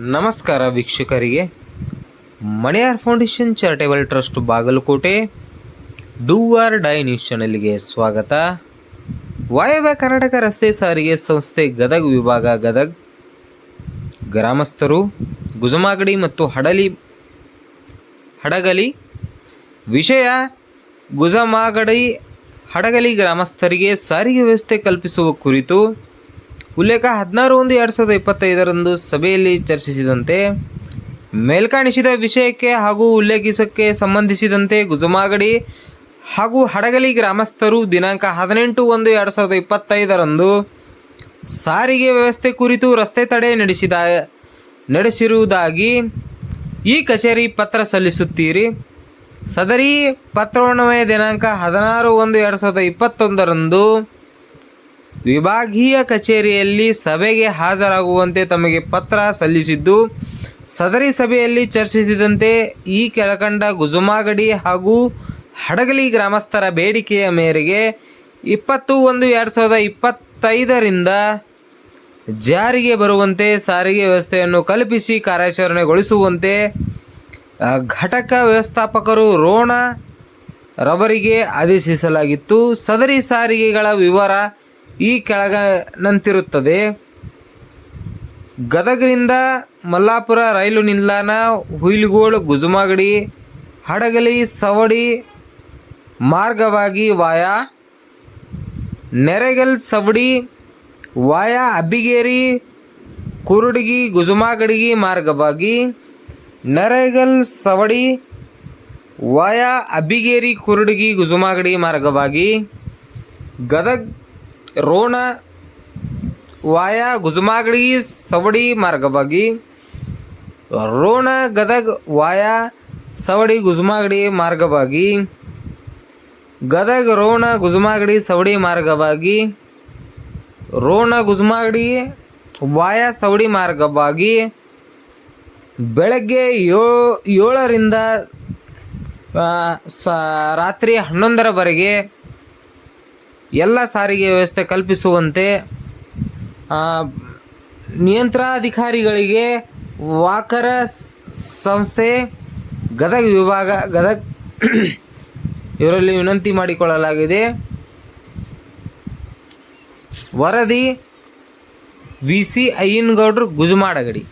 ನಮಸ್ಕಾರ ವೀಕ್ಷಕರಿಗೆ. Maniyar foundation charitable trust Bagalkot do or die news ಚಾನೆಲ್ಗೆ ಸ್ವಾಗತ. ವಾಯವ್ಯ ಕರ್ನಾಟಕ ರಸ್ತೆ ಸಾರಿಗೆ ಸಂಸ್ಥೆ ಗದಗ್ ವಿಭಾಗ ಗದಗ್. ಗ್ರಾಮಸ್ಥರು ಗುಜಮಾಗಡಿ ಮತ್ತು ಹಡಲಿ, ಹಡಗಲಿ, ವಿಷಯ ಗುಜಮಾಗಡಿ, ಹಡಗಲಿ ಗ್ರಾಮಸ್ಥರಿಗೆ ಸಾರಿಗೆ ವ್ಯವಸ್ಥೆ ಕಲ್ಪಿಸುವ ಕುರಿತು ಉಲ್ಲೇಖ ಹದಿನಾರು ಒಂದು ಎರಡು ಸಾವಿರದ ಇಪ್ಪತ್ತೈದರಂದು ಸಭೆಯಲ್ಲಿ ಚರ್ಚಿಸಿದಂತೆ, ಮೇಲ್ಕಾಣಿಸಿದ ವಿಷಯಕ್ಕೆ ಹಾಗೂ ಉಲ್ಲೇಖಿಸಕ್ಕೆ ಸಂಬಂಧಿಸಿದಂತೆ ಗುಜಮಾಗಡಿ ಹಾಗೂ ಹಡಗಲಿ ಗ್ರಾಮಸ್ಥರು ದಿನಾಂಕ ಹದಿನೆಂಟು ಒಂದು ಎರಡು ಸಾವಿರದ ಇಪ್ಪತ್ತೈದರಂದು ಸಾರಿಗೆ ವ್ಯವಸ್ಥೆ ಕುರಿತು ರಸ್ತೆ ತಡೆ ನಡೆಸಿದ, ನಡೆಸಿರುವುದಾಗಿ ಈ ಕಚೇರಿ ಪತ್ರ ಸಲ್ಲಿಸುತ್ತೀರಿ. ಸದರಿ ಪತ್ರವನ್ವಯ ದಿನಾಂಕ ಹದಿನಾರು ಒಂದು ಎರಡು ಸಾವಿರದ ಇಪ್ಪತ್ತೊಂದರಂದು ವಿಭಾಗೀಯ ಕಚೇರಿಯಲ್ಲಿ ಸಭೆಗೆ ಹಾಜರಾಗುವಂತೆ ತಮಗೆ ಪತ್ರ ಸಲ್ಲಿಸಿದ್ದು, ಸದರಿ ಸಭೆಯಲ್ಲಿ ಚರ್ಚಿಸಿದಂತೆ ಈ ಕೆಳಕಂಡ ಗುಜುಮಾಗಡಿ ಹಾಗೂ ಹಡಗಲಿ ಗ್ರಾಮಸ್ಥರ ಬೇಡಿಕೆಯ ಮೇರೆಗೆ ಇಪ್ಪತ್ತು ಒಂದು ಎರಡು ಸಾವಿರದ ಇಪ್ಪತ್ತೈದರಿಂದ ಜಾರಿಗೆ ಬರುವಂತೆ ಸಾರಿಗೆ ವ್ಯವಸ್ಥೆಯನ್ನು ಕಲ್ಪಿಸಿ ಕಾರ್ಯಾಚರಣೆಗೊಳಿಸುವಂತೆ ಘಟಕ ವ್ಯವಸ್ಥಾಪಕರು ರೋಣ ರವರಿಗೆ ಆದೇಶಿಸಲಾಗಿತ್ತು. ಸದರಿ ಸಾರಿಗೆಗಳ ವಿವರ ಈ ಕೆಳಗನಂತಿರುತ್ತದೆ. ಗದಗರಿಂದ ಮಲ್ಲಾಪುರ ರೈಲು ನಿಲ್ದಾಣ ಹುಯಿಲ್ಗೋಳ್ ಗುಜುಮಾಗಡಿ, ಹಡಗಲಿ, ಸವಡಿ, ಮಾರ್ಗವಾಗಿ ವಾಯಾ, ನೆರೆಗಲ್ ಸವಡಿ, ವಾಯಾ ಅಬ್ಬಿಗೇರಿ ಕುರುಡಗಿ, ಗುಜುಮಾಗಡಿಗಿ ಮಾರ್ಗವಾಗಿ, ನರೇಗಲ್ ಸವಡಿ, ವಾಯಾ ಅಬ್ಬಿಗೇರಿ ಕುರುಡಗಿ, ಗುಜುಮಾಗಡಿ ಮಾರ್ಗವಾಗಿ, ಗದಗ್ ರೋಣ, ವಾಯ ಗುಜುಮಾಗಡಿ ಸವಡಿ ಮಾರ್ಗವಾಗಿ. ರೋಣ, ಗದಗ, ವಾಯಾ, ಸವಡಿ ಗುಜುಮಾಗಡಿ ಮಾರ್ಗವಾಗಿ. ಗದಗ, ರೋಣ ಗುಜುಮಾಗಡಿ ಸವಡಿ ಮಾರ್ಗವಾಗಿ. ರೋಣ ಗುಜುಮಾಗಡಿ ವಾಯಾ, ಸವಡಿ ಮಾರ್ಗವಾಗಿ. ಬೆಳಗ್ಗೆ ಯೋ, ಏಳರಿಂದ ಸ, ರಾತ್ರಿ ಹನ್ನೊಂದರವರೆಗೆ ಎಲ್ಲ ಸಾರಿಗೆ ವ್ಯವಸ್ಥೆ ಕಲ್ಪಿಸುವಂತೆ ನಿಯಂತ್ರಣಾಧಿಕಾರಿಗಳಿಗೆ ವಾಕರ ಸಂಸ್ಥೆ, ಗದಗ ವಿಭಾಗ, ಗದಗ ಇವರಲ್ಲಿ ವಿನಂತಿ ಮಾಡಿಕೊಳ್ಳಲಾಗಿದೆ. ವರದಿ ವಿ ಸಿ ಅಯ್ಯನಗೌಡ್ರು ಗುಜುಮಾಡಗಡಿ